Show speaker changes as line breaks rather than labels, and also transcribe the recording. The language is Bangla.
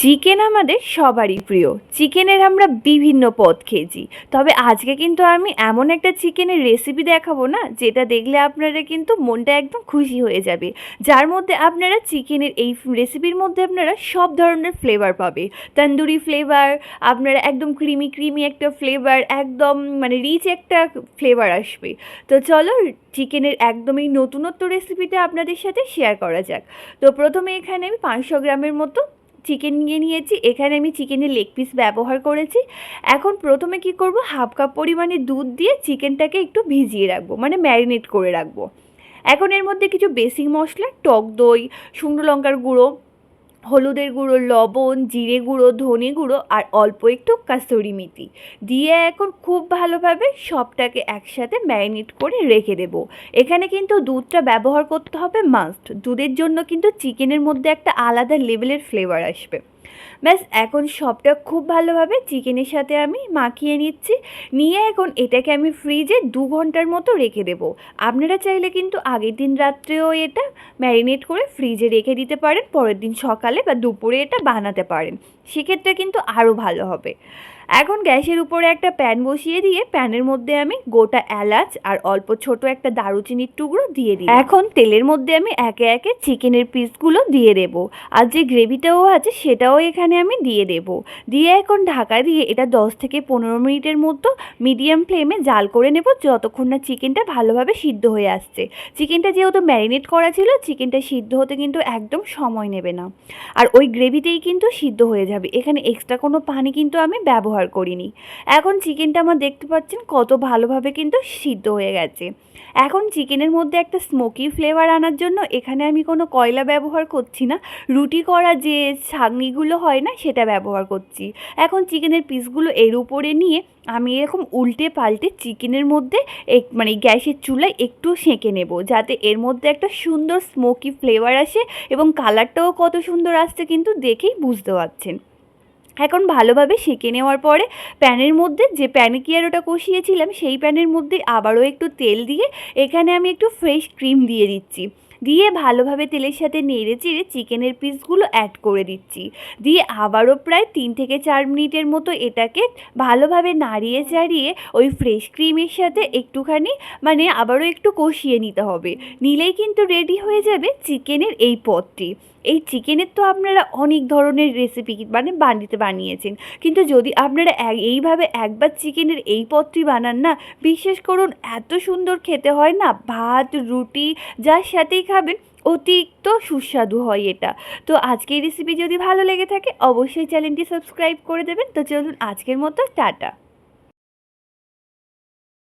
চিকেন আমাদের সবারই প্রিয়। চিকেনের আমরা বিভিন্ন পদ খেয়েছি। তবে আজকে কিন্তু আমি এমন একটা চিকেনের রেসিপি দেখাবো না, যেটা দেখলে আপনারা কিন্তু মনটা একদম খুশি হয়ে যাবে। যার মধ্যে আপনারা চিকেনের এই রেসিপির মধ্যে আপনারা সব ধরনের ফ্লেভার পাবে। তন্দুরি ফ্লেভার আপনারা একদম ক্রিমি ক্রিমি একটা ফ্লেভার একদম মানে রিচ একটা ফ্লেভার আসবে। তো চলো চিকেনের একদমই নতুনত্ব রেসিপিটা আপনাদের সাথে শেয়ার করা যাক। তো প্রথমে এখানে আমি পাঁচশো গ্রামের মতো চিকেন নিয়ে নিয়েছি। এখানে আমি চিকেনের লেগ পিস ব্যবহার করেছি। এখন প্রথমে কি করব? হাফ কাপ পরিমাণে দুধ দিয়ে চিকেনটাকে একটু ভিজিয়ে রাখব মানে ম্যারিনেট করে রাখব। এখন এর মধ্যে কিছু বেসিক মশলা, টক দই, শুকনো লঙ্কার গুঁড়ো হলুদের গুঁড়ো, লবণ, জিরে গুঁড়ো, ধনে গুঁড়ো আর অল্প একটু কাস্তুরি মেথি। দিয়ে এখন খুব ভালোভাবে সবটাকে একসাথে ম্যারিনেট করে রেখে দেব। এখানে কিন্তু দুধটা ব্যবহার করতে হবে মাস্ট। দুধের জন্য কিন্তু চিকেনের মধ্যে একটা আলাদা লেভেলের ফ্লেভার আসবে। ব্যাস, এখন সবটা খুব ভালোভাবে চিকেনের সাথে আমি মাখিয়ে নিচ্ছি। নিয়ে এখন এটাকে আমি ফ্রিজে দু ঘণ্টার মতো রেখে দেবো। আপনারা চাইলে কিন্তু আগের দিন রাত্রেও এটা ম্যারিনেট করে ফ্রিজে রেখে দিতে পারেন, পরের দিন সকালে বা দুপুরে এটা বানাতে পারেন। সেক্ষেত্রে কিন্তু আরও ভালো হবে। এখন গ্যাসের উপরে একটা প্যান বসিয়ে দিয়ে প্যানের মধ্যে আমি গোটা এলাচ আর অল্প ছোট একটা দারুচিনির টুকরো দিয়ে দিই এখন তেলের মধ্যে আমি একে একে চিকেনের পিসগুলো দিয়ে দেব। আর যে গ্রেভিটাও আছে সেটাও এখানে আমি দিয়ে দেব। দিয়ে এখন ঢাকা দিয়ে এটা দশ থেকে পনেরো মিনিটের মতো মিডিয়াম ফ্লেমে জাল করে নেব যতক্ষণ না চিকেনটা ভালোভাবে সিদ্ধ হয়ে আসছে। চিকেনটা যেহেতু ম্যারিনেট করা ছিল চিকেনটা সিদ্ধ হতে কিন্তু একদম সময় নেবে না। আর ওই গ্রেভিতেই কিন্তু সিদ্ধ হয়ে যাবে। এখানে এক্সট্রা কোনো পানি কিন্তু আমি ব্যবহার করিনি। এখন চিকেনটা আমার দেখতে পাচ্ছেন কত ভালোভাবে কিন্তু সিদ্ধ হয়ে গেছে। এখন চিকেনের মধ্যে একটা স্মোকি ফ্লেভার আনার জন্য এখানে আমি কোনো কয়লা ব্যবহার করছি না। রুটি করা যে ছাগনিগুলো হয় না, সেটা ব্যবহার করছি। এখন চিকেনের পিসগুলো এর উপরে নিয়ে আমি এরকম উল্টে পাল্টে চিকেনের মধ্যে এক মানে গ্যাসের চুলায় একটু সেঁকে নেব, যাতে এর মধ্যে একটা সুন্দর স্মোকি ফ্লেভার আসে এবং কালারটাও কত সুন্দর আসছে কিন্তু দেখেই বুঝতে পারছেন। এখন ভালোভাবে সেঁকে নেওয়ার পরে প্যানের মধ্যে যে প্যানে ওটা কষিয়েছিলাম, সেই প্যানের মধ্যে আবারও একটু তেল দিয়ে এখানে আমি একটু ফ্রেশ ক্রিম দিয়ে দিচ্ছি। দিয়ে ভালোভাবে তেলের সাথে নেড়ে চেড়ে চিকেনের পিসগুলো অ্যাড করে দিচ্ছি। দিয়ে আবারও প্রায় তিন থেকে চার মিনিটের মতো এটাকে ভালোভাবে নাড়িয়ে চাড়িয়ে ওই ফ্রেশ ক্রিমের সাথে একটুখানি মানে আবারও একটু কষিয়ে নিতে হবে। নিলেই কিন্তু রেডি হয়ে যাবে চিকেনের এই পদটি। এই চিকেনের তো আপনারা অনেক ধরনের রেসিপি মানে বানিতে বানিয়েছেন। কিন্তু যদি আপনারা এইভাবে একবার চিকেনের এই পদটি বানান না, বিশ্বাস করুন এত সুন্দর খেতে হয় না, ভাত, রুটি যার সাথেই খাবেন, অতিরিক্ত সুস্বাদু হয় এটা। তো আজকের রেসিপি যদি ভালো লেগে থাকে, অবশ্যই চ্যানেলটি সাবস্ক্রাইব করে দেবেন। তো চলুন আজকের মতো, টাটা।